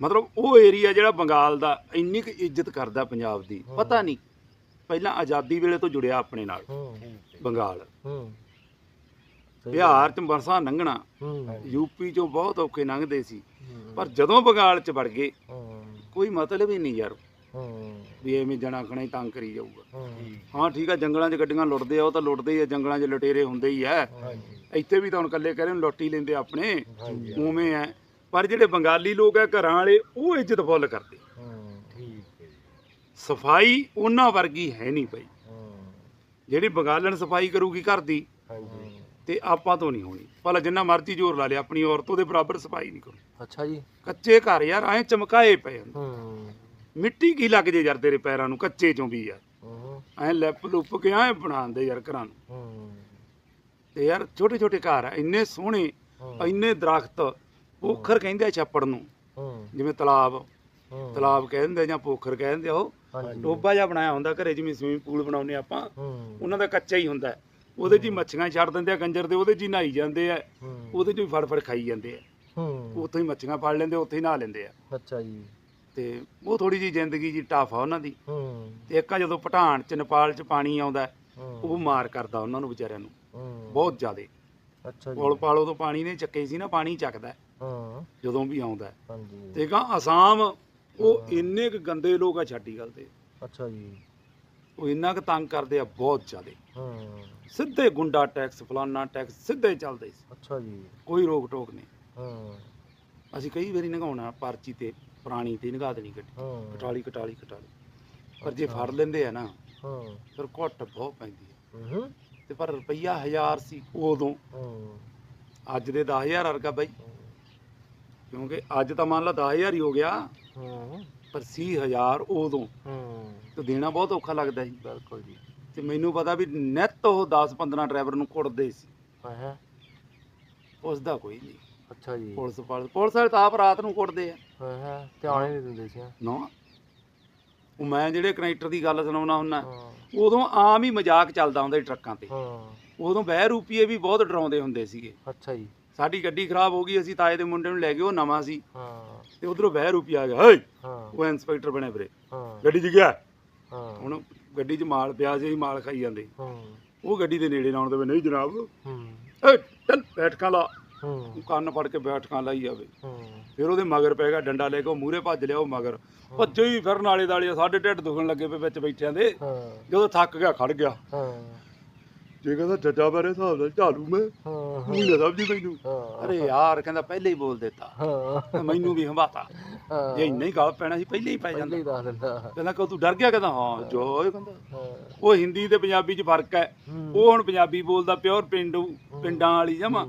ਮਤਲਬ ਉਹ ਏਰੀਆ ਜਿਹੜਾ ਬੰਗਾਲ ਦਾ ਇੰਨੀ ਕੁ ਇੱਜ਼ਤ ਕਰਦਾ ਪੰਜਾਬ ਦੀ ਪਤਾ ਨਹੀਂ। ਪਹਿਲਾਂ ਆਜ਼ਾਦੀ ਵੇਲੇ ਤੋਂ ਜੁੜਿਆ ਆਪਣੇ ਨਾਲ ਬੰਗਾਲ। ਬਿਹਾਰ ਚ ਬਰਸਾ ਲੰਘਣਾ ਯੂਪੀ ਚੋਂ ਬਹੁਤ ਔਖੇ ਲੰਘਦੇ ਸੀ। ਪਰ ਜਦੋਂ ਬੰਗਾਲ ਚ ਵੜ ਗਏ ਕੋਈ ਮਤਲਬ ਹੀ ਨਹੀਂ ਯਾਰ। ਵੀ ਐਵੇਂ ਜਣਾ ਖਣਾ ਹੀ ਤੰਗ ਕਰੀ ਜਾਊਗਾ। ਹੂੰ। ਠੀਕ ਆ ਜੰਗਲਾਂ 'ਚ ਗੱਡੀਆਂ ਲੁੱਟਦੇ ਆ ਉਹ ਤਾਂ ਲੁੱਟਦੇ ਹੀ ਆ ਜੰਗਲਾਂ 'ਚ ਲਟੇਰੇ ਹੁੰਦੇ ਹੀ ਆ। ਇੱਥੇ ਵੀ ਤਾਂ ਹੁਣ ਕੱਲੇ ਕਹਿੰਦੇ ਲੁੱਟ ਹੀ ਲੈਂਦੇ ਆਪਣੇ। ਉਵੇਂ ਆ ਪਰ ਜਿਹੜੇ ਬੰਗਾਲੀ ਲੋਕ ਆ ਘਰਾਂ ਵਾਲੇ ਉਹ ਇੱਜ਼ਤ ਫੁੱਲ ਕਰਦੇ। ਹੂੰ ਠੀਕ ਹੈ ਸਫ਼ਾਈ ਉਹਨਾਂ ਵਰਗੀ ਹੈ ਨਹੀਂ ਹੂੰ ਜਿਹੜੀ ਬੰਗਾਲਣ ਸਫ਼ਾਈ ਕਰੂਗੀ ਘਰ ਦੀ ਹਾਂਜੀ ਤੇ ਆਪਾਂ ਤੋਂ ਨਹੀਂ ਹੋਣੀ। ਭਲਾ ਜਿੰਨਾ ਮਰਜ਼ੀ ਜ਼ੋਰ ਲਾ ਲਿਆ ਆਪਣੀ ਔਰਤ ਉਹਦੇ ਬਰਾਬਰ ਸਫ਼ਾਈ ਨਹੀਂ ਕਰੂ ਅੱਛਾ ਜੀ। ਕੱਚੇ ਘਰ ਯਾਰ ਐ ਚਮਕਾਏ ਪਏ ਹੁੰਦੇ। ਹੂੰ। ਮਿੱਟੀ ਕੀ ਲੱਗ ਜੇ ਯਾਰ ਤੇਰੇ ਪੈਰਾਂ ਨੂੰ ਕੱਚੇ ਚੋਂ ਵੀ ਯਾਰ। ਹੂੰ। ਐ ਲਿਪ ਲੁੱਪ ਕੇ ਐ ਬਣਾਉਂਦੇ ਯਾਰ ਘਰਾਂ ਨੂੰ। ਹੂੰ। ਤੇ ਯਾਰ ਛੋਟੇ ਛੋਟੇ ਘਰ ਆ ਇੰਨੇ ਸੋਹਣੇ ਹੂੰ, ਇੰਨੇ ਦਰਖਤ ਪੋਖਰ ਕਹਿੰਦੇ ਆ ਛੱਪੜ ਨੂੰ। ਹੂੰ। ਜਿਵੇਂ ਤਲਾਬ। ਹੂੰ। ਤਲਾਬ ਕਹਿ ਦਿੰਦੇ ਆ ਜਾਂ ਪੋਖਰ ਕਹਿ ਦਿੰਦੇ ਆ ਉਹ। ਹਾਂਜੀ। ਟੋਬਾ ਜਿਹਾ ਬਣਾਇਆ ਹੁੰਦਾ ਘਰੇ ਜਿਵੇਂ ਸਵੀਮਿੰਗ ਪੂਲ ਬਣਾਉਂਦੇ ਆਪਾਂ। ਹੂੰ। ਉਹਨਾਂ ਦਾ ਕੱਚਾ ਹੀ ਹੁੰਦਾ। ਹੈ। ਉਹਦੇ 'ਚ ਹੀ ਮੱਛੀਆਂ ਛੱਡ ਦਿੰਦੇ ਆ ਕੰਜਰ ਦੇ ਉਹਦੇ 'ਚ ਹੀ ਨਹਾਈ ਜਾਂਦੇ ਆ। ਹੂੰ। ਉਹਦੇ 'ਚ ਹੀ ਫੜ ਫੜ ਖਾਈ ਜਾਂਦੇ ਆ। ਹੂੰ। ਉੱਥੋਂ ਹੀ ਮੱਛੀਆਂ ਫੜ ਲੈਂਦੇ ਉੱਥੇ ਹੀ ਨਹਾ ਲੈਂਦੇ ਆ। ਅੱਛਾ ਜੀ। ਤੇ ਉਹ ਥੋੜੀ ਜੀ ਜ਼ਿੰਦਗੀ ਜੀ ਟਫ ਆ ਉਹਨਾਂ ਦੀ। ਹੂੰ। ਤੇ ਇੱਕ ਆ ਜਦੋਂ ਪਠਾਨ ਚ ਨੇਪਾਲ ਚ ਪਾਣੀ ਆਉਂਦਾ ਹੈ, ਹੂੰ ਉਹ ਮਾਰ ਕਰਦਾ ਉਹਨਾਂ ਨੂੰ ਵਿਚਾਰਿਆਂ ਨੂੰ। ਹੂੰ। ਬਹੁਤ ਜ਼ਿਆਦੇ। ਅੱਛਾ ਜੀ। ਪੁਲ ਪਾਲੋ ਤੋਂ ਪਾਣੀ ਨੇ ਚੱਕੇ ਸੀ ਨਾ ਪਾਣੀ ਚੱਕਦਾ। ਹੈ ਹਾਂ। ਜਦੋਂ ਵੀ ਆਉਂਦਾ। ਹਾਂਜੀ। ਤੇ ਗਾ ਅਸਾਮ ਉਹ ਇੰਨੇ ਕੁ ਗੰਦੇ ਲੋਕ ਆ ਛੱਡੀ ਗੱਲ ਤੇ। ਅੱਛਾ ਜੀ। ਉਹ ਇੰਨਾ ਕੁ ਤੰਗ ਕਰਦੇ ਆ ਬਹੁਤ ਜ਼ਿਆਦੇ। ਹੂੰ। ਸਿੱਧੇ ਗੁੰਡਾ ਟੈਕਸ ਫਲਾਨਾ ਟੈਕਸ ਸਿੱਧੇ ਚੱਲਦੇ ਸੀ। ਅੱਛਾ ਜੀ। ਕੋਈ ਰੋਕ ਟੋਕ ਨਹੀਂ। ਹੂੰ। ਅਸੀਂ ਕਈ ਵਾਰੀ ਨਗਾਉਣਾ ਪਰਚੀ ਤੇ ਪੁਰਾਣੀ ਤੇ ਨਗਾ ਦੇਣੀ ਗੱਡੀ। ਹੂੰ। ਕਟਾਲੀ ਕਟਾਲੀ ਕਟਾਲੀ। ਪਰ ਜੇ ਫੜ ਲੈਂਦੇ ਆ ਨਾ ਹੂੰ। ਫਿਰ ਘੁੱਟ ਬਹੁਤ ਪੈਂਦੀ ਹੈ। ਤੇ ਪਰ ਰੁਪਈਆ ਹਜ਼ਾਰ ਸੀ ਉਦੋਂ। ਹੂੰ। ਅੱਜ ਦੇ 10000 ਵਰਗਾ ਬਾਈ। ਕਿਉਂਕਿ ਅੱਜ ਤਾਂ ਮੰਨ ਲਾ 10000 ਹੀ ਹੋ ਗਿਆ ਹੂੰ। ਪਰ ਸੀ ਹਜ਼ਾਰ ਉਦੋਂ। ਹੂੰ। ਤੇ ਦੇਣਾ ਬਹੁਤ ਔਖਾ ਲੱਗਦਾ ਸੀ। ਬਿਲਕੁਲ ਜੀ। ਤੇ ਮੈਨੂੰ ਪਤਾ ਵੀ ਨਿੱਤ ਉਹ 10 15 ਡਰਾਈਵਰ ਨੂੰ ਕੁੱਟਦੇ ਸੀ। ਹਾਂ? ਉਸ ਦਾ ਕੋਈ ਨਹੀਂ ਅੱਛਾ ਜੀ। ਪੁਲਿਸ ਪੁਲਿਸ ਪੁਲਿਸ ਵਾਲੇ ਤਾਂ ਆਪ ਰਾਤ ਨੂੰ ਕੁੱਟਦੇ ਆ। ਹਾਂ? ਧਿਆਨ ਹੀ ਨਹੀਂ ਦਿੰਦੇ ਸੀ ਨਾ। ਉਹ ਮੈਂ ਜਿਹੜੇ ਕਨੈਕਟਰ ਦੀ ਗੱਲ ਸੁਣਾਉਣਾ ਹੁੰਦਾ ਹਾਂ। ਉਦੋਂ ਆਮ ਹੀ ਮਜ਼ਾਕ ਚੱਲਦਾ ਹੁੰਦਾ ਸੀ ਟਰੱਕਾਂ ਤੇ। ਹਾਂ। ਉਦੋਂ ਬਹਿ ਰੂਪੀਏ ਵੀ ਬਹੁਤ ਡਰਾਉਂਦੇ ਹੁੰਦੇ ਸੀਗੇ। ਅੱਛਾ ਜੀ। ਸਾਡੀ ਗੱਡੀ ਖਰਾਬ ਹੋ ਗਈ ਅਸੀਂ ਤਾਏ ਦੇ ਮੁੰਡੇ ਨੂੰ ਲੈ ਗਏ ਉਹ ਨਵਾਂ ਸੀ। ਹਾਂ। ਤੇ ਉਧਰੋਂ ਬਹਿ ਰੂਪੀਆ ਆ ਗਿਆ ਓਏ ਹਾਂ। ਉਹ ਇੰਸਪੈਕਟਰ ਬਣੇ ਵੀਰੇ ਹਾਂ। ਗੱਡੀ 'ਚ ਗਿਆ। ਹਾਂ। ਹੁਣ ਗੱਡੀ 'ਚ ਮਾਲ ਪਿਆ ਸੀ ਅਸੀਂ ਮਾਲ ਖਾਈ ਜਾਂਦੇ। ਹਾਂ। ਉਹ ਗੱਡੀ ਦੇ ਨੇੜੇ ਲਾਉਣ ਦੇ ਨਹੀਂ ਜਨਾਬ। ਹੂੰ। ਏ ਚੱਲ ਬੈਠਕਾਂ ਲਾ। ਹੂੰ। ਕੰਨ ਫੜ ਕੇ ਬੈਠਕਾਂ ਲਾਈ ਜਾਵੇ। ਹੂੰ। ਫਿਰ ਉਹਦੇ ਮਗਰ ਪੈ ਗਿਆ ਡੰਡਾ ਲੈ ਕੇ ਉਹ ਮੂਹਰੇ ਭੱਜ ਲਿਆ ਉਹ ਮਗਰ। ਭੱਜੇ ਹੀ ਫਿਰਨ ਵਾਲੇ ਦਾਲੇ ਸਾਡੇ ਢਿੱਡ ਦੁਖਣ ਲੱਗੇ ਪਏ ਵਿੱਚ ਬੈਠਿਆਂ ਦੇ। ਹਾਂ। ਜਦੋਂ ਥੱਕ ਗਿਆ ਖੜ ਗਿਆ। ਹਾਂ। ਜੇ ਕਹਿੰਦਾ ਜੱਜਾ ਬਾਰੇ ਹਿਸਾਬ ਨਾਲ ਢਾਲੂ ਮੈਂ ਹਾਂ ਤੂੰ ਨਾ ਸਮਝੀ ਮੈਨੂੰ। ਅਰੇ ਯਾਰ ਕਹਿੰਦਾ ਪਹਿਲੇ ਹੀ ਬੋਲ ਦਿੱਤਾ। ਹਾਂ। ਮੈਨੂੰ ਵੀ ਹੰਬਾਤਾ। ਜੇ ਇੰਨਾ ਹੀ ਗਾਲ ਪੈਣਾ ਸੀ ਪਹਿਲੇ ਹੀ ਪੈ ਜਾਂਦਾ। ਪਹਿਲੇ ਹੀ ਦੱਸ ਦਿੰਦਾ। ਕਹਿੰਦਾ ਕਿ ਤੂੰ ਡਰ ਗਿਆ? ਕਹਿੰਦਾ ਹਾਂ ਜੋ ਇਹ ਕਹਿੰਦਾ। ਹਾਂ। ਉਹ ਹਿੰਦੀ ਤੇ ਪੰਜਾਬੀ 'ਚ ਫ਼ਰਕ ਹੈ। ਉਹ ਹੁਣ ਪੰਜਾਬੀ ਬੋਲਦਾ ਪਿਓਰ ਪਿੰਡੂ ਪਿੰਡਾਂ ਵਾਲੀ ਜਮਾ।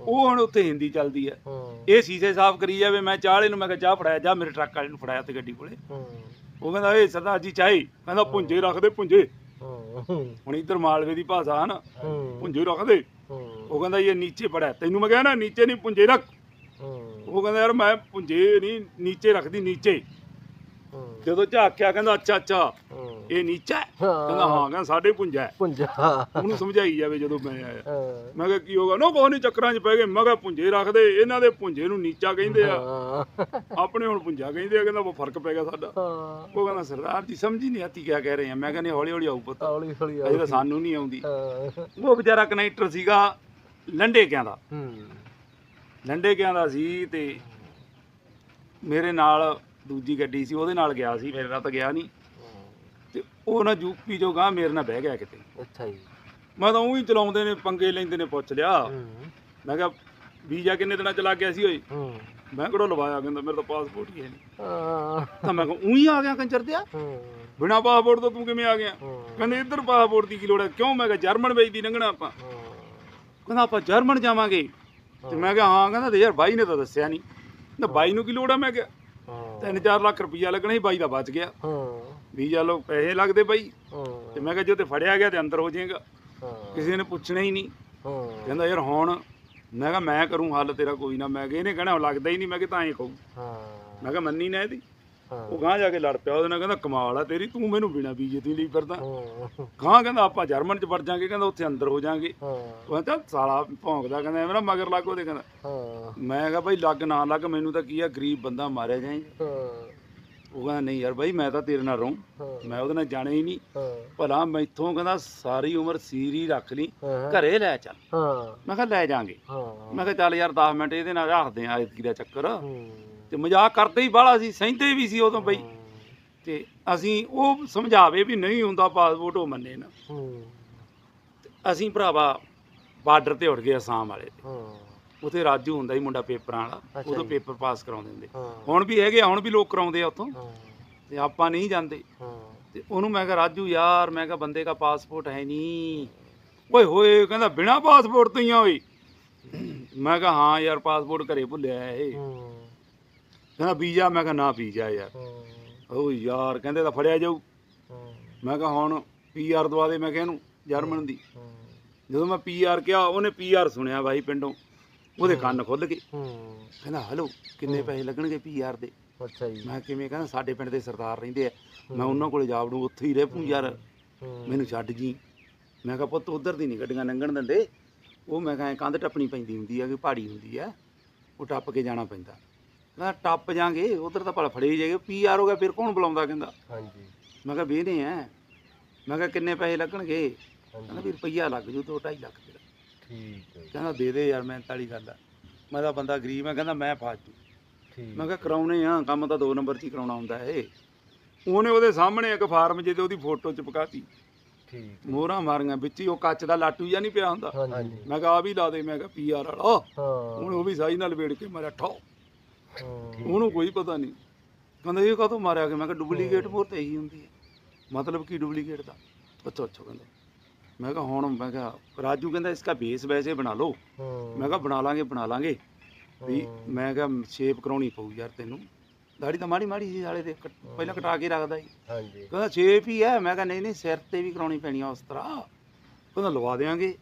ਉਹ ਹੁਣ ਉੱਥੇ ਹਿੰਦੀ ਚੱਲਦੀ ਹੈ। ਇਹ ਸ਼ੀਸ਼ੇ ਸਾਫ਼ ਕਰੀ ਜਾਵੇ ਮੈਂ ਚਾਹ ਵਾਲੇ ਨੂੰ ਮੈਂ ਕਿਹਾ ਚਾਹ ਫੜਾਇਆ ਜਾ ਮੇਰੇ ਟਰੱਕ ਵਾਲੇ ਨੂੰ ਫੜਾਇਆ ਤੇ ਗੱਡੀ ਕੋਲੇ। ਉਹ ਕਹਿੰਦਾ ਏ ਸਰਦਾਰ ਜੀ ਚਾਹੀ? ਕਹਿੰਦਾ ਪੁੰਜੇ ਰੱਖ ਦੇ ਪੁੰਜੇ ਹੁਣ ਇੱਧਰ ਮਾਲਵੇ ਦੀ ਭਾਸ਼ਾ ਹਨ ਪੁੰਜੇ ਰੱਖ ਦੇ ਉਹ ਕਹਿੰਦਾ ਇਹ ਨੀਚੇ ਪੜਿਆ ਤੈਨੂੰ ਮੈਂ ਕਿਹਾ ਨਾ ਨੀਚੇ ਨਹੀਂ ਪੁੰਜੇ ਰੱਖ। ਉਹ ਕਹਿੰਦਾ ਯਾਰ ਮੈਂ ਪੁੰਜੇ ਨਹੀਂ ਨੀਚੇ ਰੱਖਦੀ ਨੀਚੇ। ਜਦੋਂ ਝਾਕਿਆ ਕਹਿੰਦਾ ਅੱਛਾ ਅੱਛਾ। ਇਹ ਨੀਚਾ ਹੈ। ਕਹਿੰਦਾ ਹਾਂ ਕਹਿੰਦਾ ਸਾਡੇ ਪੁੰਜਾ ਹੈ। ਪੁੰਜਾ। ਉਹਨੂੰ ਸਮਝਾਈ ਜਾਵੇ ਜਦੋਂ ਮੈਂ ਆਇਆ। ਹਾਂ। ਮੈਂ ਕਿਹਾ ਕੀ ਹੋਗਾ ਨਾ ਕੋਈ ਨਹੀਂ ਚੱਕਰਾਂ 'ਚ ਪੈ ਗਏ। ਮੈਂ ਕਿਹਾ ਪੁੰਜੇ ਰੱਖਦੇ। ਇਹਨਾਂ ਦੇ ਪੁੰਜੇ ਨੂੰ ਨੀਚਾ ਕਹਿੰਦੇ ਆ। ਆਪਣੇ ਹੁਣ ਪੁੰਜਾ ਕਹਿੰਦੇ ਆ। ਕਹਿੰਦਾ ਉਹ ਫ਼ਰਕ ਪੈ ਗਿਆ ਸਾਡਾ। ਹਾਂ। ਉਹ ਕਹਿੰਦਾ ਸਰਦਾਰ ਜੀ ਸਮਝ ਹੀ ਨਹੀਂ ਆਤੀ ਕਿਆ ਕਹਿ ਰਹੇ ਆ। ਮੈਂ ਕਹਿੰਦਾ ਹੌਲੀ ਹੌਲੀ ਆਊ ਪੁੱਤ। ਹੌਲੀ ਹੌਲੀ ਅਜੇ ਤਾਂ ਸਾਨੂੰ ਨਹੀਂ ਆਉਂਦੀ। ਹਾਂ। ਉਹ ਵਿਚਾਰਾ ਕਨੈਕਟਰ ਸੀਗਾ ਲੰਡੇ ਕਿਆਂ ਦਾ। ਹੂੰ। ਲੰਡੇ ਕਿਆਂ ਦਾ ਸੀ ਤੇ ਮੇਰੇ ਨਾਲ ਦੂਜੀ ਗੱਡੀ ਸੀ। ਉਹਦੇ ਨਾਲ ਗਿਆ ਸੀ। ਮੇਰੇ ਨਾਲ ਤਾਂ ਗਿਆ ਨਹੀਂ ਉਹ ਨਾ ਯੂਪੀ ਜੋ ਗਾਂ ਮੇਰੇ ਨਾਲ ਬਹਿ ਗਿਆ ਕਿਤੇ। ਅੱਛਾ ਜੀ। ਮੈਂ ਤਾਂ ਉਹੀ ਚਲਾਉਂਦੇ ਨੇ ਪੰਗੇ ਲੈਂਦੇ ਨੇ ਪੁੱਛ ਲਿਆ। ਹੂੰ। ਮੈਂ ਕਿਹਾ ਵੀਜ਼ਾ ਕਿੰਨੇ ਦਿਨਾਂ ਚ ਲੱਗ ਗਿਆ ਸੀ ਓਏ? ਹੂੰ। ਮੈਂ ਕਿਹੜਾ ਲਵਾਇਆ ਕਹਿੰਦਾ ਮੇਰਾ ਤਾਂ ਪਾਸਪੋਰਟ ਹੀ ਹੈ ਨਹੀਂ ਹਾਂ। ਤਾਂ ਮੈਂ ਕਿਹਾ ਉਹੀ ਆ ਗਿਆ ਕੰਜਰ ਦਿਆ? ਹੂੰ। ਬਿਨਾ ਪਾਸਪੋਰਟ ਤੋਂ ਤੂੰ ਕਿਵੇਂ ਆ ਗਿਆ? ਹੂੰ। ਕਹਿੰਦੇ ਇੱਧਰ ਪਾਸਪੋਰਟ ਦੀ ਕੀ ਲੋੜ ਹੈ? ਕਿਉਂ? ਮੈਂ ਕਿਹਾ ਜਰਮਨ ਵੇਚਦੀ ਲੰਘਣਾ ਆਪਾਂ। ਕਹਿੰਦਾ ਆਪਾਂ ਜਰਮਨ ਜਾਵਾਂਗੇ। ਤੇ ਮੈਂ ਕਿਹਾ ਹਾਂ ਕਹਿੰਦਾ ਤੇ ਯਾਰ ਬਾਈ ਨੇ ਤਾਂ ਦੱਸਿਆ ਨਹੀਂ ਨਾ ਬਾਈ ਨੂੰ ਕੀ ਲੋੜ ਆ ਮੈਂ ਕਿਹਾ ਹਾਂ। 3-4 ਲੱਖ ਰੁਪਈਆ ਲੱਗਣਾ ਸੀ ਬਾਈ ਦਾ ਬਚ ਗਿਆ। ਹਾਂ। ਵੀਜ਼ਾ ਲੋ ਪੈਸੇ ਲੱਗਦੇ ਬਾਈ। ਤੇ ਮੈਂ ਕਿਹਾ ਜੇ ਤੇ ਫੜਿਆ ਗਿਆ ਤੇ ਅੰਦਰ ਹੋ ਜਾਏਗਾ। ਕਿਸੇ ਨੇ ਪੁੱਛਣਾ ਹੀ ਨਹੀਂ। ਕਹਿੰਦਾ ਯਾਰ ਹੁਣ ਮੈਂ ਕਿਹਾ ਮੈਂ ਕਰੂੰ ਹੱਲ ਤੇਰਾ ਕੋਈ ਨਾ। ਮੈਂ ਕਿਹਾ ਇਹਨੇ ਕਹਿਣਾ ਲੱਗਦਾ ਹੀ ਨਹੀਂ। ਮੈਂ ਕਿਹਾ ਤਾਂ ਐਂ ਕਹੂੰ। ਮੈਂ ਕਿਹਾ ਮੰਨੀ ਨਾ ਇਹਦੀ। ਉਹ ਗਾਂ ਜਾ ਕੇ ਲੜ ਪਿਆ। ਉਹਦੇ ਨਾਲ ਕਹਿੰਦਾ ਕਮਾਲ ਆ ਤੇਰੀ ਤੂੰ ਮੈਨੂੰ ਬਿਨਾ ਵੀਜ਼ੇ ਤੋਂ ਹੀ ਲਈ ਫਿਰਦਾ। ਗਾਂ ਕਹਿੰਦਾ ਆਪਾਂ ਜਰਮਨ ਚ ਵੜ ਜਾਾਂਗੇ। ਕਹਿੰਦਾ ਉੱਥੇ ਅੰਦਰ ਹੋ ਜਾਾਂਗੇ। ਉਹ ਕਹਿੰਦਾ ਸਾਲਾ ਭੌਂਕਦਾ। ਕਹਿੰਦਾ ਐਵੇਂ ਨਾ ਮਗਰ ਲੱਗ ਉਹਦੇ ਕਹਿੰਦਾ। ਮੈਂ ਕਿਹਾ ਭਾਈ ਲੱਗ ਨਾ ਲੱਗ ਮੈਨੂੰ ਤਾਂ ਕੀ ਆ ਗਰੀਬ ਬੰਦਾ ਮਾਰਿਆ ਜਾਏ। ਉਹ ਕਹਿੰਦਾ ਨਹੀਂ ਯਾਰ ਭਾਈ ਮੈਂ ਤਾਂ ਤੇਰੇ ਨਾਲ ਰਹੂੰ। ਮੈਂ ਉਹਦੇ ਨਾਲ ਜਾਣਾ ਹੀ ਨਹੀਂ। ਭਲਾ ਮੈਥੋਂ ਕਹਿੰਦਾ ਸਾਰੀ ਉਮਰ ਸੀਰੀ ਰੱਖ ਲਈ ਘਰੇ ਲੈ ਚੱਲ। ਮੈਂ ਕਿਹਾ ਲੈ ਜਾਾਂਗੇ। ਮੈਂ ਕਿਹਾ ਚੱਲ ਯਾਰ 10 ਮਿੰਟ ਇਹਦੇ ਨਾਲ ਰੱਖਦੇ ਆ ਐਤਕੀ ਦਾ ਚੱਕਰ। ਤੇ ਮਜ਼ਾਕ ਕਰਦੇ ਹੀ ਬਾਹਲਾ ਸੀ ਸਹਿੰਦੇ ਵੀ ਸੀ ਉਦੋਂ ਬਈ। ਤੇ ਅਸੀਂ ਉਹ ਸਮਝਾਵੇ ਵੀ ਨਹੀਂ ਹੁੰਦਾ ਪਾਸਪੋਰਟ ਉਹ ਮੰਨੇ ਨਾ। ਅਸੀਂ ਭਰਾਵਾ ਬਾਰਡਰ ਤੇ ਉੱਠ ਗਏ ਅਸਾਮ ਵਾਲੇ ਤੇ। ਉਥੇ ਰਾਜੂ ਹੁੰਦਾ ਹੀ ਮੁੰਡਾ ਪੇਪਰਾਂ ਵਾਲਾ ਉਦੋਂ। ਪੇਪਰ ਪਾਸ ਕਰਾਉਂਦੇ ਹੁੰਦੇ। ਹੁਣ ਵੀ ਹੈਗੇ ਹੁਣ ਵੀ ਲੋਕ ਕਰਾਉਂਦੇ ਆ ਉੱਥੋਂ। ਤੇ ਆਪਾਂ ਨਹੀਂ ਜਾਂਦੇ। ਤੇ ਉਹਨੂੰ ਮੈਂ ਕਿਹਾ ਰਾਜੂ ਯਾਰ ਮੈਂ ਕਿਹਾ ਬੰਦੇ ਦਾ ਪਾਸਪੋਰਟ ਹੈ ਨਹੀਂ ਓਏ ਹੋਏ ਕਹਿੰਦਾ ਬਿਨਾ ਪਾਸਪੋਰਟ ਤੋਂ ਹੀ ਆ ਓਏ। ਮੈਂ ਕਿਹਾ ਹਾਂ ਯਾਰ ਪਾਸਪੋਰਟ ਘਰੇ ਭੁੱਲਿਆ ਇਹ। ਕਹਿੰਦਾ ਵੀਜ਼ਾ? ਮੈਂ ਕਿਹਾ ਨਾ ਵੀਜ਼ਾ ਯਾਰ। ਹਾਂ। ਓ ਯਾਰ ਕਹਿੰਦੇ ਤਾਂ ਫੜਿਆ ਜਾਊ। ਮੈਂ ਕਿਹਾ ਹੁਣ ਪੀਆਰ ਦਵਾ ਦੇ ਮੈਂ ਕਿਹਾ ਇਹਨੂੰ ਜਰਮਨ ਦੀ। ਜਦੋਂ ਮੈਂ ਪੀਆਰ ਕਿਹਾ ਉਹਨੇ ਪੀਆਰ ਸੁਣਿਆ ਬਾਈ ਪਿੰਡੋਂ। ਉਹਦੇ ਕੰਨ ਖੁੱਲ ਗਏ। ਹੂੰ। ਕਹਿੰਦਾ ਹਲੋ ਕਿੰਨੇ ਪੈਸੇ ਲੱਗਣਗੇ ਪੀਆਰ ਦੇ? ਅੱਛਾ ਜੀ। ਮੈਂ ਕਿਵੇਂ ਕਹਿੰਦਾ ਸਾਡੇ ਪਿੰਡ ਦੇ ਸਰਦਾਰ ਰਹਿੰਦੇ ਆ। ਮੈਂ ਉਹਨਾਂ ਕੋਲੇ ਜਾ ਵੜੂ ਉੱਥੇ ਹੀ ਰਹਿ ਪੂੰ ਯਾਰ। ਮੈਨੂੰ ਛੱਡ ਜੀ। ਮੈਂ ਕਿਹਾ ਪੁੱਤ ਉਧਰ ਦੀ ਨਹੀਂ ਗੱਡੀਆਂ ਲੰਘਣ ਦਿੰਦੇ। ਉਹ ਮੈਂ ਕਿਹਾ ਕੰਧ ਟੱਪਣੀ ਪੈਂਦੀ ਹੁੰਦੀ ਆ ਕਿ ਪਹਾੜੀ ਹੁੰਦੀ ਆ। ਉਹ ਟੱਪ ਕੇ ਜਾਣਾ ਪੈਂਦਾ। ਮੈਂ ਕਿਹਾ ਟੱਪ ਜਾਾਂਗੇ ਉਧਰ ਤਾਂ ਭਲਾ ਫੜੇ ਜਾਏਗੇ। ਪੀਆਰ ਹੋ ਗਿਆ ਫਿਰ ਕੌਣ ਬੁਲਾਉਂਦਾ? ਕਹਿੰਦਾ। ਹਾਂਜੀ। ਮੈਂ ਕਿਹਾ ਵੇਹਦੇ ਆ। ਮੈਂ ਕਿਹਾ ਕਿੰਨੇ ਪੈਸੇ ਲੱਗਣਗੇ? ਕਹਿੰਦਾ ਵੀ ਰੁਪਈਆ ਲੱਗ ਜੂ ਦੋ ਢਾਈ ਲੱਖ ਤੇਰਾ ਠੀਕ ਹੈ ਜੀ, ਕਹਿੰਦਾ ਦੇ ਦੇ ਯਾਰ ਮੈਂ ਤਾਲੀ ਗੱਲ ਆ ਮੈਂ ਤਾਂ ਬੰਦਾ ਗਰੀਬ ਆ ਕਹਿੰਦਾ ਮੈਂ ਫਾਜ ਜੂ। ਠੀਕ। ਮੈਂ ਕਿਹਾ ਕਰਾਉਣੇ ਆ ਕੰਮ ਤਾਂ ਦੋ ਨੰਬਰ 'ਚ ਹੀ ਕਰਾਉਣਾ ਹੁੰਦਾ ਏ ਉਹਨੇ ਉਹਦੇ ਸਾਹਮਣੇ ਇੱਕ ਫਾਰਮ ਜਿਹਦੇ ਉਹਦੀ ਫੋਟੋ ਚਿਪਕਾਤੀ। ਠੀਕ। ਮੋਹਰਾਂ ਮਾਰੀਆਂ ਵਿੱਚ ਹੀ ਉਹ ਕੱਚ ਦਾ ਲਾਟੂ ਜਿਹਾ ਨਹੀਂ ਪਿਆ ਹੁੰਦਾ। ਹਾਂਜੀ। ਮੈਂ ਕਿਹਾ ਆ ਵੀ ਲਾ ਦੇ ਮੈਂ ਕਿਹਾ ਪੀਆਰ ਵਾਲਾ। ਹਾਂ। ਹੁਣ ਉਹ ਵੀ ਸਾਈ ਨਾਲ ਵੇੜ ਕੇ ਮਾਰਿਆ ਠੋ ਹਾਂ। ਉਹਨੂੰ ਕੋਈ ਪਤਾ ਨਹੀਂ। ਕਹਿੰਦਾ ਇਹ ਕਾਹਤੋਂ ਮਾਰਿਆ ਕਿ? ਮੈਂ ਕਿਹਾ ਡੁਪਲੀਕੇਟ ਮੋਰ ਤੇ ਇਹੀ ਹੁੰਦੀ ਹੈ। ਮਤਲਬ ਕੀ ਡੁਪਲੀਕੇਟ ਦਾ? ਅੱਛਾ ਅੱਛਾ ਕਹਿੰਦਾ। ਮੈਂ ਕਿਹਾ ਹੁਣ ਮੈਂ ਕਿਹਾ ਰਾਜੂ ਕਹਿੰਦਾ ਇਸਕਾ ਬੇਸ ਵੈਸੇ ਬਣਾ ਲਓ। ਮੈਂ ਕਿਹਾ ਬਣਾ ਲਾਂਗੇ ਬਣਾ ਲਾਂਗੇ। ਵੀ। ਮੈਂ ਕਿਹਾ ਸ਼ੇਪ ਕਰਾਉਣੀ ਪਊ ਯਾਰ ਤੈਨੂੰ। ਦਾੜੀ ਤਾਂ ਮਾੜੀ ਮਾੜੀ ਸੀ ਸਾਲੇ ਦੇ ਪਹਿਲਾਂ ਕਟਾ ਕੇ ਰੱਖਦਾ ਸੀ। ਹਾਂਜੀ। ਕਹਿੰਦਾ ਸ਼ੇਪ ਹੀ ਹੈ। ਮੈਂ ਕਿਹਾ ਨਹੀਂ ਨਹੀਂ ਸਿਰ ਤੇ ਵੀ ਕਰਾਉਣੀ ਪੈਣੀ ਆ ਉਸ ਤਰ੍ਹਾਂ। ਕਹਿੰਦਾ ਲਵਾ ਦੇਾਂਗੇ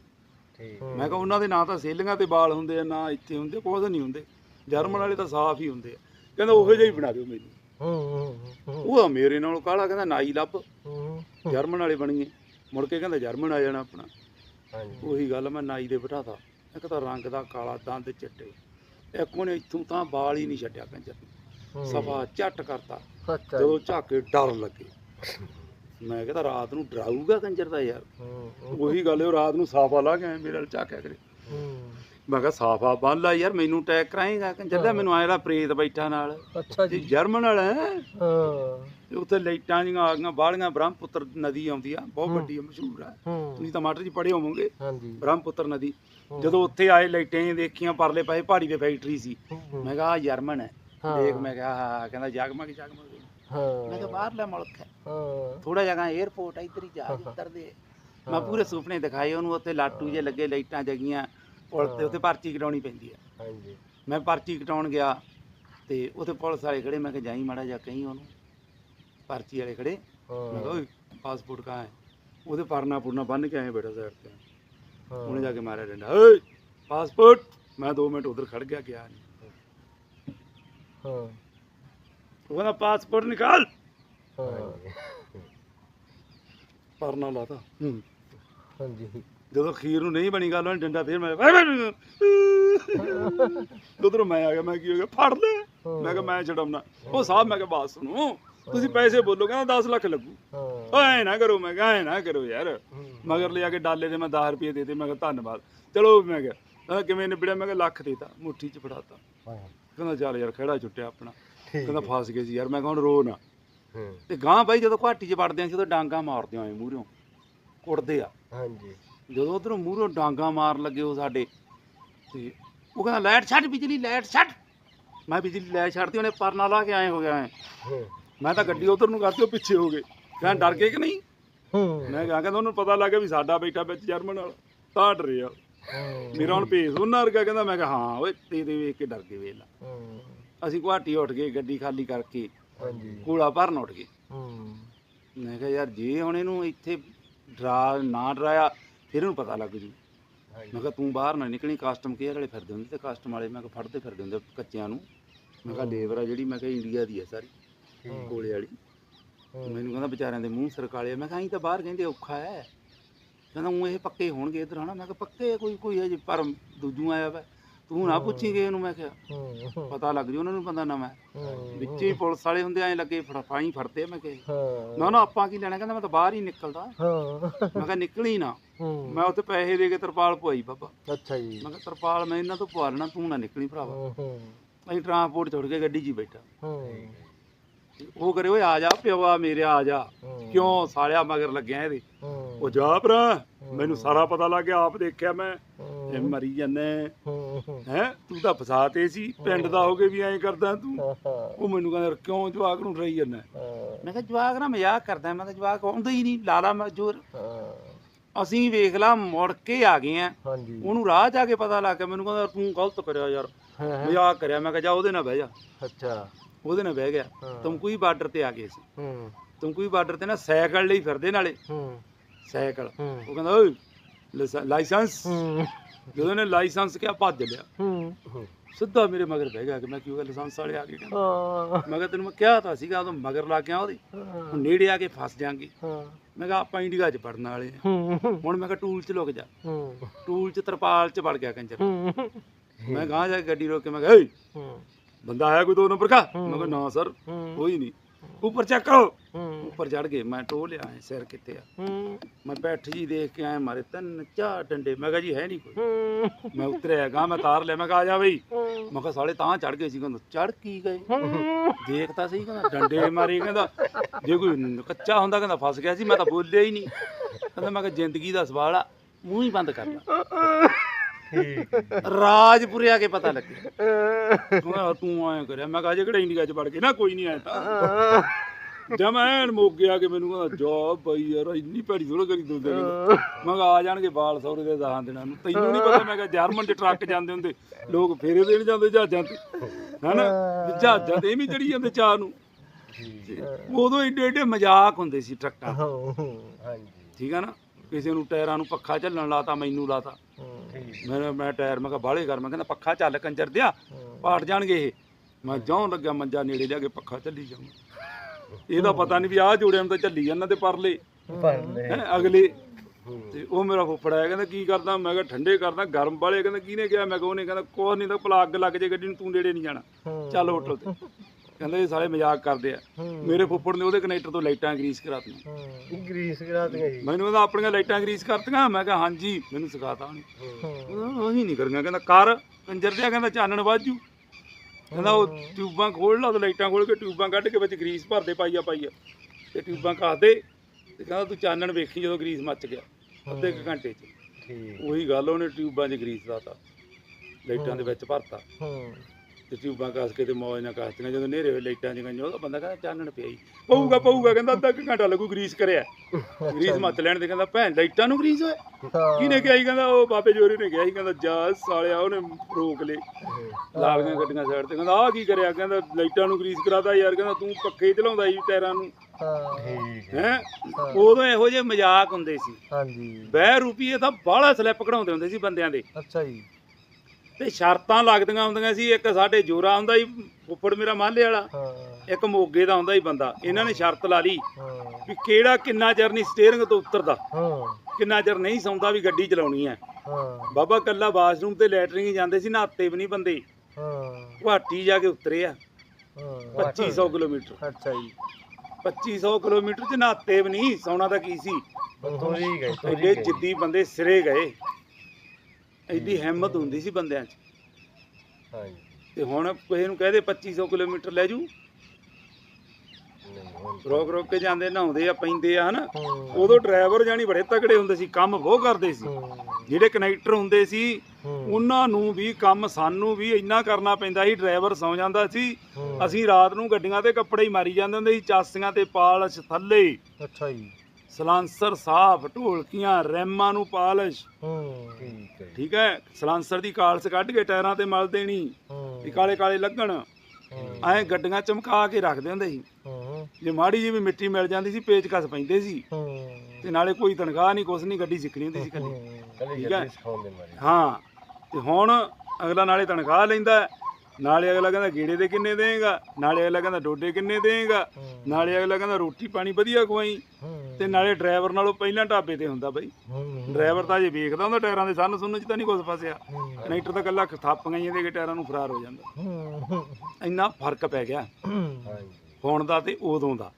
ਠੀਕ। ਮੈਂ ਕਿਹਾ ਉਹਨਾਂ ਦੇ ਨਾਂ ਤਾਂ ਸੇਲੀਆਂ ਤੇ ਵਾਲ ਹੁੰਦੇ ਆ ਨਾ ਇੱਥੇ ਹੁੰਦੇ ਕੁਝ ਨਹੀਂ ਹੁੰਦੇ। ਜਰਮਨ ਵਾਲੇ ਤਾਂ ਸਾਫ਼ ਹੀ ਹੁੰਦੇ ਆ। ਕਹਿੰਦਾ ਉਹੋ ਜਿਹਾ ਹੀ ਬਣਾ ਦਿਓ ਮੈਨੂੰ। ਉਹ ਮੇਰੇ ਨਾਲੋਂ ਕਾਲਾ ਕਹਿੰਦਾ ਨਾਈ ਲੱਭ। ਜਰਮਨ ਵਾਲੇ ਬਣੀਏ ਮੁੜ ਕੇ ਕਹਿੰਦਾ ਜਰਮਨ ਆ ਜਾਣਾ ਆਪਣਾ। ਹਾਂਜੀ। ਉਹੀ ਗੱਲ ਮੈਂ ਨਾਈ ਦੇ ਬਿਠਾਤਾ। ਇੱਕ ਤਾਂ ਰੰਗ ਦਾ ਕਾਲਾ ਦੰਦ ਚਿੱਟੇ। ਇੱਕ ਉਹਨੇ ਇੱਥੋਂ ਤਾਂ ਵਾਲ ਹੀ ਨਹੀਂ ਛੱਡਿਆ ਕੰਜਰ। ਸਫਾ ਝੱਟ ਕਰਤਾ। ਅੱਛਾ ਜਦੋਂ ਝਾਕੇ ਡਰ ਲੱਗੇ। ਮੈਂ ਕਹਿੰਦਾ ਰਾਤ ਨੂੰ ਡਰਾਊਗਾ ਕੰਜਰ ਦਾ ਯਾਰ। ਉਹੀ ਗੱਲ ਉਹ ਰਾਤ ਨੂੰ ਸਾਫਾ ਲਾ ਕੇ ਮੇਰੇ ਨਾਲ ਝਾਕਿਆ ਕਰੇ। ਮੈਂ ਕਿਹਾ ਸਾਫਾ ਬੰਨ ਲਾ ਯਾਰ ਮੈਨੂੰ ਅਟੈਕ ਕਰਾਏਗਾ। ਕੰਜਰ ਦਾ ਮੈਨੂੰ ਆਇਆ ਪ੍ਰੇਤ ਬੈਠਾ ਨਾਲ। ਅੱਛਾ ਜੀ। ਜੀ ਜਰਮਨ ਵਾਲਾ ਹੈ। ਤੇ ਉੱਥੇ ਲਾਈਟਾਂ ਜੀਆਂ ਆ ਗਈਆਂ ਬਾਹਲੀਆਂ ਬ੍ਰਹਮਪੁੱਤਰ ਨਦੀ ਆਉਂਦੀ ਆ ਬਹੁਤ। ਵੱਡੀ ਆ ਮਸ਼ਹੂਰ ਆ। ਤੁਸੀਂ ਤਾਂ ਮਾਟਰ 'ਚ ਪੜ੍ਹੇ ਹੋਵੋਗੇ। ਹਾਂਜੀ। ਬ੍ਰਹਮਪੁੱਤਰ ਨਦੀ। ਜਦੋਂ ਉੱਥੇ ਆਏ ਲਾਈਟਾਂ ਦੇਖੀਆਂ ਪਰਲੇ ਪਾਸੇ ਪਹਾੜੀ ਦੇ ਫੈਕਟਰੀ ਸੀ। ਮੈਂ ਕਿਹਾ ਆਹ ਜਰਮਨ ਹੈ। ਹਾਂ। ਦੇਖ ਮੈਂ ਕਿਹਾ ਹਾਂ ਕਹਿੰਦਾ ਜਗਮਗ ਜਗਮਗ। ਹਾਂ। ਮੈਂ ਕਿਹਾ ਬਾਹਰਲਾ ਮੁਲਕ ਹੈ। ਹਾਂ। ਥੋੜਾ ਜਗ੍ਹਾ 에어ਪੋਰਟ ਹੈ ਇੱਧਰ ਹੀ ਜਾ ਇੱਧਰ ਦੇ। ਮੈਂ ਪੂਰੇ ਸੁਪਨੇ ਦਿਖਾਏ ਉਹਨੂੰ ਉੱਥੇ ਲਾਟੂ ਜੇ ਲੱਗੇ ਲਾਈਟਾਂ ਜਗੀਆਂ। ਪੁਲ ਤੇ ਉੱਥੇ ਪਰਚੀ ਕਟਾਉਣੀ ਪੈਂਦੀ ਹੈ ਹਾਂਜੀ। ਮੈਂ ਪਰਚੀ ਕਟਾਉਣ ਗਿਆ ਤੇ ਉੱਥੇ ਪੁਲਿਸ ਵਾਲੇ ਖੜੇ ਮੈਂ ਕਿਹਾ ਜਾਈ ਮਾੜਾ ਜਾ ਕਹੀਂ ਉਹਨੂੰ। ਪਰਚੀ ਵਾਲੇ ਖੜੇ ਮੈਂ ਕਿਹਾ ਓਏ ਪਾਸਪੋਰਟ ਕਹਾਂ ਹੈ? ਉਹਦੇ ਪਰਨਾ ਪੁਰਨਾ ਬੰਨ ਕੇ ਆਏ ਬੇਟਾ ਸਾਈਡ ਤੇ। ਹਾਂ। ਉਹਨੇ ਜਾ ਕੇ ਮਾਰਿਆ ਡੰਡਾ ਓਏ ਪਾਸਪੋਰਟ ਮੈਂ 2 ਮਿੰਟ ਉਧਰ ਖੜ ਗਿਆ ਗਿਆ ਨਹੀਂ ਹਾਂ। ਉਹ ਕਹਿੰਦਾ ਪਾਸਪੋਰਟ ਨਿਕਾਲ। ਹਾਂ। ਪਰਨਾ ਲਾਤਾ। ਹੂੰ। ਹਾਂਜੀ। ਜਦੋਂ ਖੀਰ ਨੂੰ ਨਹੀਂ ਬਣੀ ਗੱਲ ਉਹਨੇ ਡੰਡਾ ਫੇਰ ਮੈਂ ਉਧਰੋਂ ਮੈਂ ਆ ਗਿਆ ਮੈਂ ਕੀ ਹੋ ਗਿਆ ਫੜ ਲੈ ਮੈਂ ਕਿਹਾ ਮੈਂ ਛਡਾਉਣਾ ਉਹ ਸਾਹਿਬ ਮੈਂ ਕਿਹਾ ਬਾਤ ਸੁਣੋ ਤੁਸੀਂ ਪੈਸੇ ਬੋਲੋ ਕਹਿੰਦਾ 10 ਲੱਖ ਲੱਗੂ ਓਏ ਨਾ ਕਰੋ ਮੈਂ ਕਿਹਾ ਐ ਨਾ ਕਰੋ ਯਾਰ ਮਗਰ ਲਿਆ ਕੇ ਡਾਲੇ ਦੇ ਮੈਂ 10 ਰੁਪਏ ਦੇ ਦੇ ਮੈਂ ਕਿਹਾ ਧੰਨਵਾਦ ਚਲੋ ਮੈਂ ਕਿਹਾ ਕਿਵੇਂ ਨਿਬੜਿਆ ਮੈਂ ਕਿਹਾ ਲੱਖ ਦੇਤਾ ਮੁੱਠੀ 'ਚ ਫੜਾਤਾ ਕਹਿੰਦਾ ਚੱਲ ਯਾਰ ਖੜਾ ਛੁੱਟਿਆ ਆਪਣਾ ਕਹਿੰਦਾ ਫਸ ਗਏ ਸੀ ਯਾਰ ਮੈਂ ਕਿਹਾ ਰੋ ਨਾ ਤੇ ਗਾਂ ਬਾਈ ਜਦੋਂ ਘਾਟੀ 'ਚ ਵੜਦੇ ਆ ਜਦੋਂ ਡਾਂਗਾ ਮਾਰਦੇ ਆ ਮੂਹਰੋਂ ਕੁੱਟਦੇ ਆ ਹਾਂਜੀ ਜਦੋਂ ਉਧਰੋਂ ਮੂਹਰੋਂ ਡਾਂਗਾ ਮਾਰ ਲੱਗੇ ਉਹ ਸਾਡੇ ਤੇ ਉਹ ਕਹਿੰਦਾ ਲਾਈਟ ਛੱਡ ਬਿਜਲੀ ਲਾਈਟ ਛੱਡ। ਮੈਂ ਬਿਜਲੀ ਲੈ ਛੱਡਤੀ ਉਹਨੇ ਪਰਨਾ ਲਾ ਕੇ ਆਏ ਹੋ ਗਿਆ ਐ। ਮੈਂ ਤਾਂ ਗੱਡੀ ਉਧਰ ਨੂੰ ਕਰਤੀ ਉਹ ਪਿੱਛੇ ਹੋ ਗਏ। ਕਹਿੰਦਾ ਡਰ ਗਏ ਕਿ ਨਹੀਂ? ਹੂੰ। ਮੈਂ ਕਿਹਾ ਕਹਿੰਦਾ ਉਹਨੂੰ ਪਤਾ ਲੱਗ ਵੀ ਸਾਡਾ ਬੈਠਾ ਵਿੱਚ ਜਰਮਨ ਵਾਲਾ ਤਾਂ ਡਰੇ ਆ ਹੂੰ। ਮੇਰਾ ਹੁਣ ਭੇਸ ਉਹਨਾਂ ਵਰਗਾ ਕਹਿੰਦਾ ਮੈਂ ਕਿਹਾ ਹਾਂ ਓਏ ਤੇਰੇ ਵੇਖ ਕੇ ਡਰ ਗਏ ਵੇਲਾ ਅਸੀਂ ਗੁਹਾਟੀ ਉੱਠ ਗਏ ਗੱਡੀ ਖਾਲੀ ਕਰਕੇ ਹਾਂਜੀ। ਕੋਲਾ ਭਰਨ ਉੱਠ ਗਏ। ਮੈਂ ਕਿਹਾ ਯਾਰ ਜੇ ਹੁਣ ਇਹਨੂੰ ਇੱਥੇ ਡਰਾ ਨਾ ਡਰਾਇਆ ਫਿਰ ਇਹਨੂੰ ਪਤਾ ਲੱਗ ਜੂ। ਮੈਂ ਕਿਹਾ ਤੂੰ ਬਾਹਰ ਨਾ ਨਿਕਲੀ ਕਸਟਮ ਕੇਅਰ ਵਾਲੇ ਫਿਰਦੇ ਹੁੰਦੇ ਤੇ ਕਸਟਮ ਵਾਲੇ ਮੈਂ ਕਿਹਾ ਫੜਦੇ ਫਿਰਦੇ ਹੁੰਦੇ ਕੱਚਿਆਂ ਨੂੰ। ਮੈਂ ਕਿਹਾ ਲੇਬਰ ਆ ਜਿਹੜੀ ਮੈਂ ਕਿਹਾ ਇੰਡੀਆ ਦੀ ਆ ਸਾਰੀ ਹੂੰ। ਕੋਲੇ ਵਾਲੀ। ਹੂੰ। ਮੈਨੂੰ ਕਹਿੰਦਾ ਵਿਚਾਰਿਆਂ ਦੇ ਮੂੰਹ ਸਰਕਾਲੇ ਮੈਂ ਕਿਹਾ ਅਸੀਂ ਤਾਂ ਬਾਹਰ ਕਹਿੰਦੇ ਔਖਾ ਹੈ। ਕਹਿੰਦਾ ਉਹ ਇਹ ਪੱਕੇ ਹੋਣਗੇ ਇਧਰ ਹਨਾ? ਮੈਂ ਕਿਹਾ ਪੱਕੇ ਕੋਈ ਕੋਈ ਹਜੇ ਪਰ ਦੂਜੂ ਆਇਆ ਵਾ। ਤੂੰ ਨਾ ਪੁੱਛੀ ਗਏ ਇਹਨੂੰ ਮੈਂ ਕਿਹਾ। ਪਤਾ ਲੱਗ ਜੂ ਉਹਨਾਂ ਨੂੰ ਪਤਾ ਨਾ ਮੈਂ ਹੂੰ, ਵਿੱਚ ਹੀ ਪੁਲਿਸ ਵਾਲੇ ਹੁੰਦੇ ਐਂ ਲੱਗੇ ਫੜਫਾਈ ਫੜਦੇ ਮੈਂ ਕਿਹਾ। ਨਾ ਨਾ ਆਪਾਂ ਕੀ ਲੈਣਾ? ਕਹਿੰਦਾ ਮੈਂ ਤਾਂ ਬਾਹਰ ਹੀ ਨਿਕਲਦਾ। ਮੈਂ ਕਿਹਾ ਨਿਕਲੀ ਨਾ। ਮੈਂ ਉੱਥੇ ਪੈਸੇ ਦੇ ਕੇ ਤਰਪਾਲ ਪਵਾਈ ਬਾਬਾ। ਅੱਛਾ ਜੀ। ਮੈਂ ਕਿਹਾ ਤਰਪਾਲ ਮੈਂ ਇਹਨਾਂ ਤੋਂ ਪਵਾ ਲੈਣਾ ਤੂੰ ਨਾ ਨਿਕਲੀ ਭਰਾਵਾ। ਅਸੀਂ ਟਰਾਂਸਪੋਰਟ ਛੋੜ ਕੇ ਗੱਡੀ 'ਚ ਹੀ ਬੈਠਾ। ਉਹ ਕਰੇ ਓਏ ਆ ਜਾ ਪਿਓਆ ਮੇਰੇ ਆ ਜਾ। ਕਿਉਂ ਸਾਲਿਆ ਮਗਰ ਲੱਗਿਆ ਇਹਦੇ? ਉਹ ਜਾ ਭਰਾ ਮੈਨੂੰ ਸਾਰਾ ਪਤਾ ਲੱਗ ਗਿਆ ਆਪ ਦੇਖਿਆ ਮੈਂ। ਇਹ ਮਰੀ ਜਾਂਦਾ। ਹੂੰ, ਤੂੰ ਤਾਂ ਫਸਾਤੇ ਸੀ ਪਿੰਡ ਦਾ ਹੋ ਕੇ ਵੀ ਐਂ ਕਰਦਾ ਤੂੰ। ਉਹ ਮੈਨੂੰ ਕਹਿੰਦਾ ਕਿਉਂ ਜਵਾਕ ਨੂੰ ਰਹੀ ਜਾਂਦਾ? ਮੈਂ ਕਿਹਾ ਜਵਾਕ ਨਾ ਮਜ਼ਾਕ ਕਰਦਾ ਮੈਂ ਤਾਂ ਜਵਾਕ ਆਉਂਦਾ ਹੀ ਨਹੀਂ ਲਾਲਾ ਮਜੂਰ ਅਸੀਂ ਵੇਖ ਲਾ ਮੁੜ ਕੇ ਆ ਗਏ ਆ। ਉਹਨੂੰ ਰਾਹ ਜਾ ਕੇ ਪਤਾ ਲੱਗ ਗਿਆ ਮੈਨੂੰ ਕਹਿੰਦਾ ਤੂੰ ਗਲਤ ਕਰਿਆ ਯਾਰ ਮਜ਼ਾਕ ਕਰਿਆ। ਮੈਂ ਕਿਹਾ ਜਾ ਉਹਦੇ ਨਾਲ ਬਹਿ ਜਾ। ਅੱਛਾ। ਉਹਦੇ ਨਾਲ ਬਹਿ ਗਿਆ। ਹਾਂ, ਤੁਮਕੂ ਹੀ ਬਾਰਡਰ ਤੇ ਆ ਗਏ ਸੀ। ਹੂੰ। ਤੁਮਕੂ ਹੀ ਬਾਰਡਰ ਤੇ ਨਾ ਸਾਈਕਲ ਲਈ ਫਿਰਦੇ ਨਾਲੇ। ਹੂੰ। ਸਾਈਕਲ। ਉਹ ਕਹਿੰਦਾ ਓਏ ਲਾਇਸੈਂ- ਲਾਇਸੈਂਸ? ਜਦੋਂ ਨੇ ਲਾਇਸੈਂਸ ਕਿਹਾ ਭੱਜ ਲਿਆ ਹੂੰ। ਸਿੱਧਾ ਮੇਰੇ ਮਗਰ ਬਹਿ ਗਿਆ ਕਿ ਮੈਂ ਕਿਉਂ ਲਾਇਸੈਂਸ ਵਾਲੇ ਆ ਗਏ ਕਹਿੰਦਾ। ਮੈਂ ਕਿਹਾ ਤੈਨੂੰ ਮੈਂ ਕਿਹਾ ਤਾਂ ਸੀਗਾ ਉਦੋਂ ਮਗਰ ਲੱਗ ਗਿਆ ਉਹਦੇ। ਹੁਣ ਨੇੜੇ ਆ ਕੇ ਫਸ ਜਾਾਂਗੇ ਹਾਂ, ਮੈਂ ਕਿਹਾ ਆਪਾਂ ਇੰਡੀਆ 'ਚ ਪੜਨ ਵਾਲੇ ਹੁਣ ਮੈਂ ਕਿਹਾ ਟੂਲ 'ਚ ਲੁਕ ਜਾ। ਹੂੰ, ਟੂਲ 'ਚ ਤਰਪਾਲ 'ਚ ਵੜ ਗਿਆ ਕੰਜਰ। ਮੈਂ ਗਾਂ ਜਾ ਕੇ ਗੱਡੀ ਰੋਕ ਕੇ ਮੈਂ ਕਿਹਾ ਏ ਹੂੰ, ਬੰਦਾ ਆਇਆ ਕੋਈ ਦੋ ਨੰਬਰ ਦਾ ਮੈਂ ਕਿਹਾ ਨਾ ਸਰ ਕੋਈ ਨਹੀਂ। ਉੱਪਰ ਚੈੱਕ ਕਰੋ। ਉੱਪਰ ਚੜ ਗਏ। ਮੈਂ ਟੋ ਲਿਆ ਐ ਸਿਰ ਕਿੱਥੇ ਆ। ਮੈਂ ਬੈਠ ਜੀ ਦੇਖ ਕੇ ਆਏ ਮਾਰੇ ਤਿੰਨ ਚਾਰ ਡੰਡੇ। ਮੈਂ ਕਿਹਾ ਜੀ ਹੈ ਨਹੀਂ ਕੋਈ। ਮੈਂ ਉਤਰਿਆ ਗਾ ਮੈਂ ਤਾਰ ਲਿਆ। ਮੈਂ ਕਿਹਾ ਆ ਜਾ ਬਈ। ਮੈਂ ਕਿਹਾ ਸਾਲੇ ਤਾਂ ਚੜ ਗਏ ਸੀ। ਕਹਿੰਦਾ ਚੜ ਕੀ ਗਏ? ਦੇਖ ਤਾਂ ਸਹੀ ਕਹਿੰਦਾ ਡੰਡੇ ਮਾਰੇ ਕਹਿੰਦਾ ਜੇ ਕੋਈ ਕੱਚਾ ਹੁੰਦਾ ਕਹਿੰਦਾ ਫਸ ਗਿਆ ਸੀ। ਮੈਂ ਤਾਂ ਬੋਲਿਆ ਹੀ ਨਹੀਂ। ਕਹਿੰਦਾ ਮੈਂ ਕਿਹਾ ਜ਼ਿੰਦਗੀ ਦਾ ਸਵਾਲ ਆ। ਮੂੰਹ ਹੀ ਬੰਦ ਕਰ ਲੈ। ਠੀਕ ਰਾਜਪੁਰੇ ਆ ਕੇ ਪਤਾ ਲੱਗਿਆ ਕਹਿੰਦਾ ਤੂੰ ਆਇਆ ਕਰਿਆ। ਮੈਂ ਕਿਹਾ ਜੇ ਕਿਹੜਾ ਇੰਡੀਆ ਚ ਵੜ ਕੇ ਨਾ ਕੋਈ ਨਹੀਂ ਆਇਆ ਤਾਂ। ਜਮੈਨ ਮੋਗੇ ਆ ਕੇ ਮੈਨੂੰ ਕਹਿੰਦਾ ਜਾ ਬਾਈ ਯਾਰ ਇੰਨੀ ਭੈੜੀ ਥੋੜਾ ਕਰੀ ਦੋ ਦੇ ਮੈਂ ਕਿਹਾ ਆ ਜਾਣਗੇ ਬਾਲ ਸੌਰੇ ਦੇ ਦਹਾਂ ਦਿਨਾਂ ਨੂੰ। ਤੈਨੂੰ ਨਹੀਂ ਪਤਾ ਮੈਂ ਕਿਹਾ ਜਰਮਨ ਚ ਟਰੱਕ ਜਾਂਦੇ ਹੁੰਦੇ। ਲੋਕ ਫੇਰੇ ਦੇਣ ਜਾਂਦੇ ਜਹਾਜ਼ਾਂ ਤੇ। ਹਨਾ? ਵੀ ਜਹਾਜ਼ਾਂ ਤੇ ਇਹ ਵੀ ਚੜੀ ਜਾਂਦੇ ਚਾਹ ਨੂੰ। ਉਦੋਂ ਏਡੇ ਏਡੇ ਮਜ਼ਾਕ ਹੁੰਦੇ ਸੀ ਟਰੱਕਾਂ ਹਾਂਜੀ ਠੀਕ ਆ ਨਾ? ਕਿਸੇ ਨੂੰ ਟਾਇਰਾਂ ਨੂੰ ਪੱਖਾ ਝੱਲਣ ਲਾਤਾ ਮੈਨੂੰ ਲਾਤਾ। ਠੀਕ ਮੈਂ ਟਾਇਰ ਮੈਂ ਕਿਹਾ ਬਾਹਲੇ ਕਰ ਮੈਂ ਕਹਿੰਦਾ ਪੱਖਾ ਚੱਲ ਕੰਜਰ ਦਿਆ ਪਾਟ ਜਾਣਗੇ ਇਹ। ਮੈਂ ਜਿਉਂ ਲੱਗਿਆ ਮੰਜਾ ਨੇੜੇ ਜਾ ਕੇ ਪੱਖਾ ਚੱਲੀ ਜਾਊਂ। ਇਹਦਾ ਪਤਾ ਨਹੀਂ ਵੀ ਆਹ ਜੋੜਿਆਂ ਨੂੰ ਤਾਂ ਚੱਲੀ ਜਾਂਦਾ ਤੇ ਪਰਲੇ। ਪਰਲੇ। ਹੈਂ, ਅਗਲੇ। ਤੇ ਉਹ ਮੇਰਾ ਫੁੱਫੜ ਆਇਆ ਕਹਿੰਦਾ ਕੀ ਕਰਦਾ? ਮੈਂ ਕਿਹਾ ਠੰਡੇ ਕਰਦਾ ਗਰਮ ਵਾਲੇ। ਕਹਿੰਦਾ ਕਿਹਨੇ ਕਿਹਾ? ਮੈਂ ਕਿਹਾ ਉਹਨੇ ਕਹਿੰਦਾ ਕੋਹ ਨਹੀਂ ਤਾਂ ਅੱਗ ਲੱਗ ਜੇ ਗੱਡੀ ਨੂੰ ਤੂੰ ਨੇੜੇ ਨਹੀਂ ਜਾਣਾ। ਚੱਲ ਹੋਟਲ ਤੇ ਕਹਿੰਦਾ ਸਾਲੇ ਮਜ਼ਾਕ ਕਰਦੇ ਆ। ਮੇਰੇ ਫੁੱਫੜ ਨੇ ਉਹਦੇ ਕਨੈਕਟਰ ਤੋਂ ਲਾਈਟਾਂ ਗਰੀਸ ਕਰਾਤੀਆਂ। ਹੂੰ ਗਰੀਸ ਕਰਾ ਦਿੰਗਾ ਜੀ। ਮੈਨੂੰ ਕਹਿੰਦਾ ਆਪਣੀਆਂ ਲਾਈਟਾਂ ਗਰੀਸ ਕਰਤੀਆਂ? ਮੈਂ ਕਿਹਾ ਹਾਂਜੀ ਮੈਨੂੰ ਸਿਖਾਤਾ ਉਹਨੇ। ਉਹੀ ਨਹੀਂ ਕਰੀਆਂ ਕਹਿੰਦਾ ਕਰ ਕੰਜਰ ਦਿਆ ਕਹਿੰਦਾ ਚਾਨਣ ਵਾਜੂ। ਕਹਿੰਦਾ ਉਹ ਟਿਊਬਾਂ ਖੋਲ ਲਾ ਤੇ ਲਾਈਟਾਂ ਖੋਲ ਕੇ ਟਿਊਬਾਂ ਕੱਢ ਕੇ ਵਿੱਚ ਗਰੀਸ ਭਰਦੇ ਪਾਈਆ ਪਾਈਆ। ਤੇ ਟਿਊਬਾਂ ਕੱਸ ਦੇ ਤੇ ਕਹਿੰਦਾ ਤੂੰ ਚਾਨਣ ਵੇਖੀ ਜਦੋਂ ਗਰੀਸ ਮੱਚ ਗਿਆ ਅੱਧੇ ਕੁ ਘੰਟੇ 'ਚ। ਠੀਕ। ਉਹੀ ਗੱਲ ਉਹਨੇ ਟਿਊਬਾਂ 'ਚ ਗਰੀਸ ਲਾਤਾ। ਲਾਈਟਾਂ ਦੇ ਵਿੱਚ ਭਰਤਾ। ਹੂੰ। ਤੇ ਟਿਊਬਾਂ ਕੱਸ ਕੇ ਤੇ ਮੌਜ ਨਾਲ ਕੱਸਤੀਆਂ ਜਦੋਂ ਨੇਰੇ ਹੋਏ ਲਾਈਟਾਂ ਗਈਆਂ ਉਹਦਾ ਬੰਦਾ ਕਹਿੰਦਾ ਚਾਨਣ ਪਿਆ ਹੀ ਪਊਗਾ ਪਊਗਾ ਕਹਿੰਦਾ ਅੱਧਾ ਕੁ ਘੰਟਾ ਲੱਗੂ ਗਰੀਸ ਕਰਿਆ। ਗਰੀਸ ਮੱਚ ਲੈਣ ਦੇ ਕਹਿੰਦਾ ਭੈਣ ਲਾਈਟਾਂ ਨੂੰ ਗਰੀਸ ਹੋਇਆ? ਕਿਹਨੇ ਕਿਹਾ ਸੀ ਕਹਿੰਦਾ ਉਹ ਬਾਬੇ ਜੋਰੀ ਨੇ ਕਿਹਾ ਸੀ ਕਹਿੰਦਾ ਜਾ ਸਾਲਿਆ ਉਹਨੇ ਰੋਕ ਲੇ ਲਾਲੀਆਂ ਗੱਡੀਆਂ ਸਾਈਡ ਤੇ ਕਹਿੰਦਾ ਆਹ ਕੀ ਕਰਿਆ? ਕਹਿੰਦਾ ਲਾਈਟਾਂ ਨੂੰ ਗਰੀਸ ਕਰਾਤਾ ਯਾਰ ਕਹਿੰਦਾ ਤੂੰ ਪੱਖੇ ਹੀ ਚਲਾਉਂਦਾ ਸੀ ਟਾਇਰਾਂ ਨੂੰ। ਹਾਂ। ਠੀਕ ਹੈ। ਉਦੋਂ ਇਹੋ ਜਿਹੇ ਮਜ਼ਾਕ ਹੁੰਦੇ ਸੀ। ਹਾਂਜੀ। ਬਹਿ ਰੁਪਈਏ ਤਾਂ ਬਾਹਲਾ ਸਲਿੱਪ ਕਢਾਉਂਦੇ ਹੁੰਦੇ ਸੀ ਬੰਦਿਆਂ ਦੇ। ਅੱਛਾ ਜੀ। ਤੇ ਸ਼ਰਤਾਂ ਲੱਗਦੀਆਂ ਹੁੰਦੀਆਂ ਸੀ ਇੱਕ ਸਾਡੇ ਜੋਰਾ ਹੁੰਦਾ ਸੀ ਫੁੱਫੜ ਮੇਰਾ ਮਾਲੇ ਵਾਲਾ ਇੱਕ ਮੋਗੇ ਦਾ ਹੁੰਦਾ ਸੀ ਬੰਦਾ ਇਹਨਾਂ ਨੇ ਸ਼ਰਤ ਲਾ ਲਈ ਵੀ ਕਿਹੜਾ ਕਿੰਨਾ ਚਿਰ ਨਹੀਂ ਸਟੀਅਰਿੰਗ ਤੋਂ ਉਤਰਦਾ ਕਿੰਨਾ ਚਿਰ ਨਹੀਂ ਸੌਂਦਾ ਵੀ ਗੱਡੀ ਚਲਾਉਣੀ ਹੈ। ਬਾਬਾ ਕੱਲਾ ਬਾਥਰੂਮ ਤੇ ਲੈਟਰਿੰਗ ਜਾਂਦੇ ਸੀ ਨਹਾਤੇ ਵੀ ਨਹੀਂ ਬੰਦੇ। ਗੁਹਾਟੀ ਜਾ ਕੇ ਉਤਰੇ ਆ ਹਾਂ 2500 ਕਿਲੋਮੀਟਰ। ਅੱਛਾ ਜੀ। 2500 ਕਿਲੋਮੀਟਰ ਚ ਨਹਾਤੇ ਵੀ ਨਹੀਂ ਸੌਣਾ ਤਾਂ ਕੀ ਸੀ? ਤੋਰੀ ਗਏ। ਜਿੱਦੀ ਬੰਦੇ ਸਿਰੇ ਗਏ। ਐਡੀ ਹਿੰਮਤ ਹੁੰਦੀ ਸੀ ਬੰਦਿਆਂ 'ਚ। ਹਾਂਜੀ। ਤੇ ਹੁਣ ਕਿਸੇ ਨੂੰ ਕਹਦੇ 2500 ਕਿਲੋਮੀਟਰ ਲੈ ਜੂ। ਰੋਕ ਰੋਕ ਕੇ ਜਾਂਦੇ ਨਹਾਉਂਦੇ ਆ ਪੈਂਦੇ ਆ ਹਨਾ। ਉਦੋਂ ਡਰਾਈਵਰ ਜਾਨੀ ਬੜੇ ਤਕੜੇ ਹੁੰਦੇ ਸੀ ਕੰਮ ਬਹੁਤ ਕਰਦੇ ਸੀ। ਜਿਹੜੇ ਕਨੈਕਟਰ ਹੁੰਦੇ ਸੀ ਉਹਨਾਂ ਨੂੰ ਵੀ ਕੰਮ ਸਾਨੂੰ ਵੀ ਇੰਨਾ ਕਰਨਾ ਪੈਂਦਾ ਸੀ ਡਰਾਈਵਰ ਸੌ ਜਾਂਦਾ ਸੀ। ਅਸੀਂ ਰਾਤ ਨੂੰ ਗੱਡੀਆਂ ਤੇ ਕੱਪੜੇ ਹੀ ਮਾਰੀ ਜਾਂਦੇ ਹੁੰਦੇ ਸੀ ਚਾਸੀਆਂ ਤੇ ਪਾਲਸ਼ ਥੱਲੇ। ਅੱਛਾ ਜੀ। ਸਲਾਂਸਰ ਸਾਫ਼ ਢੋਲਕੀਆਂ ਰੈਮਾਂ ਨੂੰ ਪਾਲਿਸ਼। ਹੂੰ। ਠੀਕ ਹੈ। ਜੀ। ਠੀਕ ਹੈ? ਸਲਾਂਸਰ ਦੀ ਕਾਲਸ ਕੱਢ ਕੇ ਟਾਇਰਾਂ ਤੇ ਮਲ ਦੇਣੀ। ਵੀ ਕਾਲੇ ਕਾਲੇ ਲੱਗਣ। ਹੂੰ। ਐਂ ਗੱਡੀਆਂ ਚਮਕਾ ਕੇ ਰੱਖਦੇ ਹੁੰਦੇ ਸੀ। ਹੂੰ। ਜੇ ਮਾੜੀ ਜਿਹੀ ਵੀ ਮਿੱਟੀ ਮਿਲ ਜਾਂਦੀ ਸੀ ਪੇਚਕਸ ਪੈਂਦੇ ਸੀ। ਹੂੰ। ਤੇ ਨਾਲੇ ਕੋਈ ਤਨਖਾਹ ਨਹੀਂ ਕੁਛ ਨਹੀਂ ਗੱਡੀ ਸਿੱਖਣੀ ਹੁੰਦੀ ਸੀ ਕੱਲੀ। ਠੀਕ ਹੈ। ਹਾਂ। ਤੇ ਹੁਣ ਅਗਲਾ ਨਾਲੇ ਤਨਖਾਹ ਲੈਂਦਾ ਨਾਲੇ ਅਗਲਾ ਕਹਿੰਦਾ ਗੇੜੇ ਦੇ ਕਿੰਨੇ ਦੇਂਗਾ ਨਾਲੇ ਅਗਲਾ ਕਹਿੰਦਾ ਡੋਡੇ ਕਿੰਨੇ ਦੇਂਗਾ ਨਾਲੇ ਅਗਲਾ ਕਹਿੰਦਾ ਰੋਟੀ ਪਾਣੀ ਵਧੀਆ ਖਵਾਈ। ਤੇ ਨਾਲੇ ਡਰਾਈਵਰ ਨਾਲੋਂ ਪਹਿਲਾਂ ਢਾਬੇ ਤੇ ਹੁੰਦਾ ਬਈ। ਡਰਾਈਵਰ ਤਾਂ ਜੇ ਵੇਖਦਾ ਹੁੰਦਾ ਟਾਇਰਾਂ ਦੇ ਸੰਨ ਸੁੰਨ ਚ ਤਾਂ ਨਹੀਂ ਕੁਝ ਫਸਿਆ। ਕਨੈਕਟਰ ਤਾਂ ਕੱਲਾ ਥਾਪੀਆਂ ਹੀ ਇਹਦੇ ਟਾਇਰਾਂ ਨੂੰ ਫਰਾਰ ਹੋ ਜਾਂਦਾ। ਇੰਨਾ ਫ਼ਰਕ ਪੈ ਗਿਆ। ਹੁਣ ਦਾ ਤੇ ਉਦੋਂ ਦਾ।